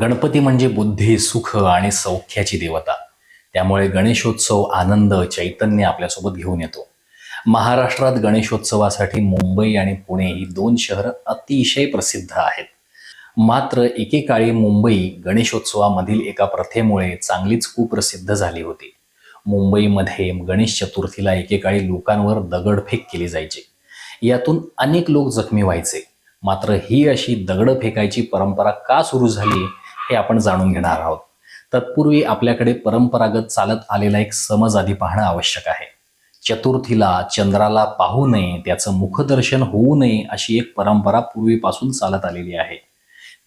गणपती म्हणजे बुद्धी सुख आणि सौख्याची देवता. त्यामुळे गणेशोत्सव आनंद चैतन्य आपल्यासोबत घेऊन येतो. महाराष्ट्रात गणेशोत्सवासाठी मुंबई आणि पुणे ही दोन शहरं अतिशय प्रसिद्ध आहेत. मात्र एकेकाळी मुंबई गणेशोत्सवामधील एका प्रथेमुळे चांगलीच कुप्रसिद्ध झाली होती. मुंबईमध्ये गणेश चतुर्थीला एकेकाळी लोकांवर दगडफेक केली जायची. यातून अनेक लोक जखमी व्हायचे. मात्र ही अशी दगडं फेकायची परंपरा का सुरू झाली हे आपण जाणून घेणार आहोत. तत्पूर्वी आपल्याकडे परंपरागत चालत आलेला एक समज आधी पाहणं आवश्यक आहे. चतुर्थीला चंद्राला पाहू नये त्याचं मुखदर्शन होऊ नये अशी एक परंपरा पूर्वीपासून चालत आलेली आहे.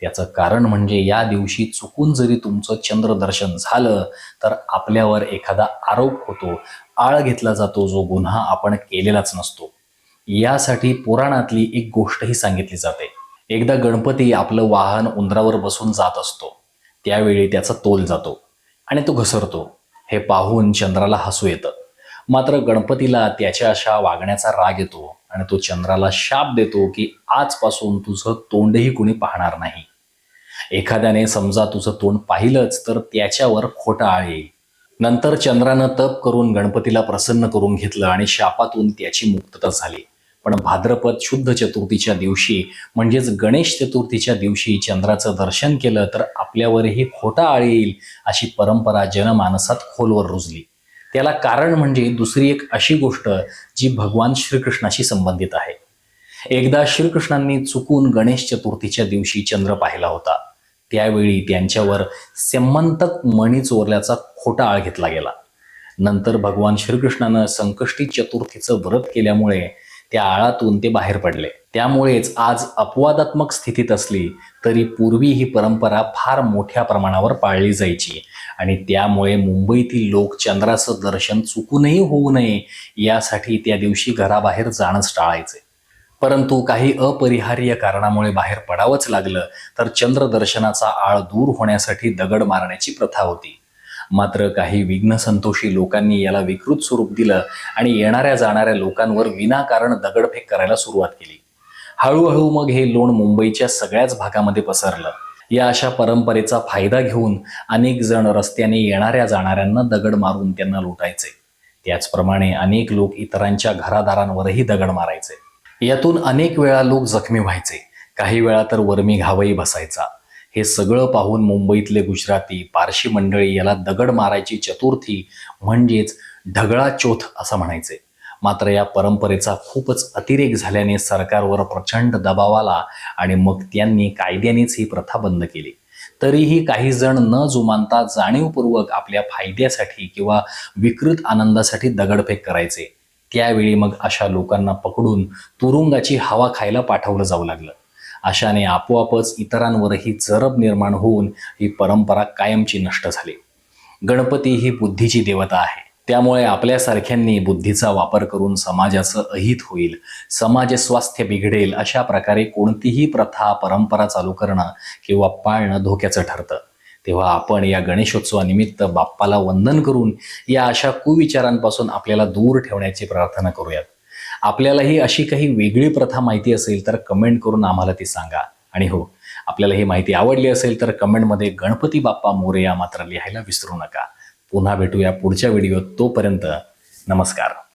त्याचं कारण म्हणजे या दिवशी चुकून जरी तुमचं चंद्रदर्शन झालं तर आपल्यावर एखादा आरोप होतो. आळ घेतला जातो जो गुन्हा आपण केलेलाच नसतो. यासाठी पुराणातली एक गोष्टही सांगितली जाते. एकदा गणपती आपलं वाहन उंदरावर बसून जात असतो. त्यावेळी त्याचा तोल जातो आणि तो घसरतो. हे पाहून चंद्राला हसू येतं. मात्र गणपतीला त्याच्या अशा वागण्याचा राग येतो आणि तो चंद्राला शाप देतो की आजपासून तुझं तोंडही कुणी पाहणार नाही. एखाद्याने समजा तुझं तोंड पाहिलंच तर त्याच्यावर खोटा आळ येईल. नंतर चंद्रानं तप करून गणपतीला प्रसन्न करून घेतलं आणि शापातून त्याची मुक्तता झाली. पण भाद्रपद शुद्ध चतुर्थीच्या दिवशी म्हणजेच गणेश चतुर्थीच्या दिवशी चंद्राचं दर्शन केलं तर आपल्यावरही खोटा आळ येईल अशी परंपरा जनमानसात खोलवर रुजली. त्याला कारण म्हणजे दुसरी एक अशी गोष्ट जी भगवान श्रीकृष्णाशी संबंधित आहे. एकदा श्रीकृष्णांनी चुकून गणेश चतुर्थीच्या दिवशी चंद्र पाहिला होता. त्यावेळी त्यांच्यावर संमंतक मणी चोरल्याचा खोटा आळ घेतला गेला. नंतर भगवान श्रीकृष्णानं संकष्टी चतुर्थीचं व्रत केल्यामुळे त्या आळातून ते बाहेर पडले. त्यामुळेच आज अपवादात्मक स्थितीत असली तरी पूर्वी ही परंपरा फार मोठ्या प्रमाणावर पाळली जायची. आणि त्यामुळे मुंबईतील लोक चंद्राचं दर्शन चुकूनही होऊ नये यासाठी त्या दिवशी घराबाहेर जाणंच टाळायचे. परंतु काही अपरिहार्य कारणामुळे बाहेर पडावंच लागलं तर चंद्रदर्शनाचा आळ दूर होण्यासाठी दगड मारण्याची प्रथा होती. मात्र काही विघ्नसंतोषी लोकांनी याला विकृत स्वरूप दिलं आणि येणाऱ्या जाणाऱ्या लोकांवर विनाकारण दगडफेक करायला सुरुवात केली. हळूहळू मग हे लोण मुंबईच्या सगळ्याच भागामध्ये पसरलं. या अशा परंपरेचा फायदा घेऊन अनेक जण रस्त्याने येणाऱ्या जाणाऱ्यांना दगड मारून त्यांना लुटायचे. त्याचप्रमाणे अनेक लोक इतरांच्या घरादारांवरही दगड मारायचे. यातून अनेक वेळा लोक जखमी व्हायचे. काही वेळा तर वर्मी घावही बसायचा. हे सगळं पाहून मुंबईतले गुजराती पारशी मंडळी याला दगड मारायची चतुर्थी म्हणजेच ढगळा चोथ असं म्हणायचे. मात्र या परंपरेचा खूपच अतिरेक झाल्याने सरकारवर प्रचंड दबाव आला आणि मग त्यांनी कायद्यानेच ही प्रथा बंद केली. तरीही काही जण न जुमानता जाणीवपूर्वक आपल्या फायद्यासाठी किंवा विकृत आनंदासाठी दगडफेक करायचे. त्यावेळी मग अशा लोकांना पकडून तुरुंगाची हवा खायला पाठवलं जाऊ लागलं. अशाने आपोआपच इतरांवरही जरब निर्माण होऊन ही परंपरा कायमची नष्ट झाली. गणपती ही बुद्धीची देवता आहे. त्यामुळे आपल्यासारख्यांनी बुद्धीचा वापर करून समाजाचं अहित होईल समाज स्वास्थ्य बिघडेल अशा प्रकारे कोणतीही प्रथा परंपरा चालू करणं किंवा पाळणं धोक्याचं ठरतं. तेव्हा आपण या गणेशोत्सवानिमित्त बाप्पाला वंदन करून या अशा कुविचारांपासून आपल्याला दूर ठेवण्याची प्रार्थना करूयात. आपल्यालाही अशी काही वेगळी प्रथा माहिती असेल तर कमेंट करून आम्हाला ती सांगा. आणि हो आपल्याला ही माहिती आवडली असेल तर कमेंटमध्ये गणपती बाप्पा मोरया मात्र लिहायला विसरू नका. पुन्हा भेटूया पुढच्या व्हिडिओत तोपर्यंत. नमस्कार.